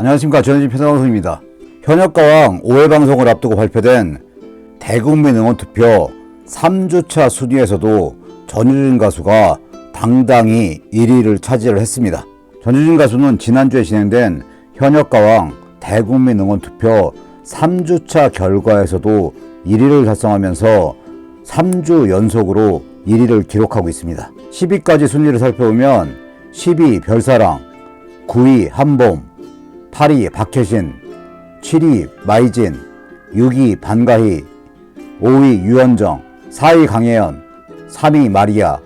안녕하십니까 전현진 편성방송입니다. 현역가왕 5회 방송을 앞두고 발표된 대국민 응원 투표 3주차 순위에서도 전유진 가수가 당당히 1위를 차지를 했습니다. 전유진 가수는 지난주에 진행된 현역가왕 대국민 응원 투표 3주차 결과에서도 1위를 달성하면서 3주 연속으로 1위를 기록하고 있습니다. 10위까지 순위를 살펴보면 10위 별사랑, 9위 한봄, 8위 박혜신, 7위 마이진, 6위 반가희, 5위 유현정, 4위 강혜연, 3위 마리아,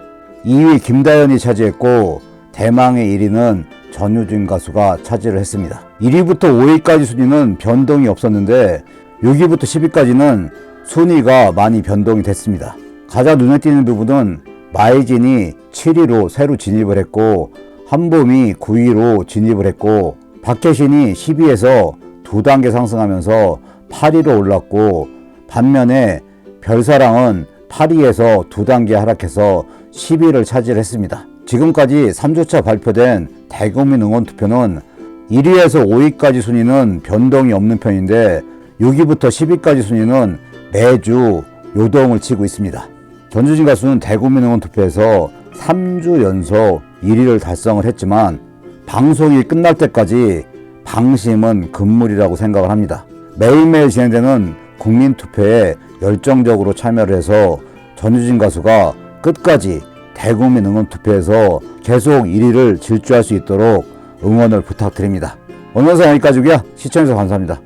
2위 김다연이 차지했고 대망의 1위는 전유진 가수가 차지를 했습니다. 1위부터 5위까지 순위는 변동이 없었는데 6위부터 10위까지는 순위가 많이 변동이 됐습니다. 가장 눈에 띄는 부분은 마이진이 7위로 새로 진입을 했고 한봄이 9위로 진입을 했고 박혜신이 10위에서 두 단계 상승하면서 8위로 올랐고 반면에 별사랑은 8위에서 두 단계 하락해서 10위를 차지했습니다. 지금까지 3주차 발표된 대국민 응원 투표는 1위에서 5위까지 순위는 변동이 없는 편인데 6위부터 10위까지 순위는 매주 요동을 치고 있습니다. 전주진 가수는 대국민 응원 투표에서 3주 연속 1위를 달성을 했지만 방송이 끝날 때까지 방심은 금물이라고 생각을 합니다. 매일매일 진행되는 국민 투표에 열정적으로 참여를 해서 전유진 가수가 끝까지 대국민 응원 투표에서 계속 1위를 질주할 수 있도록 응원을 부탁드립니다. 오늘 영상 여기까지고요. 시청해주셔서 감사합니다.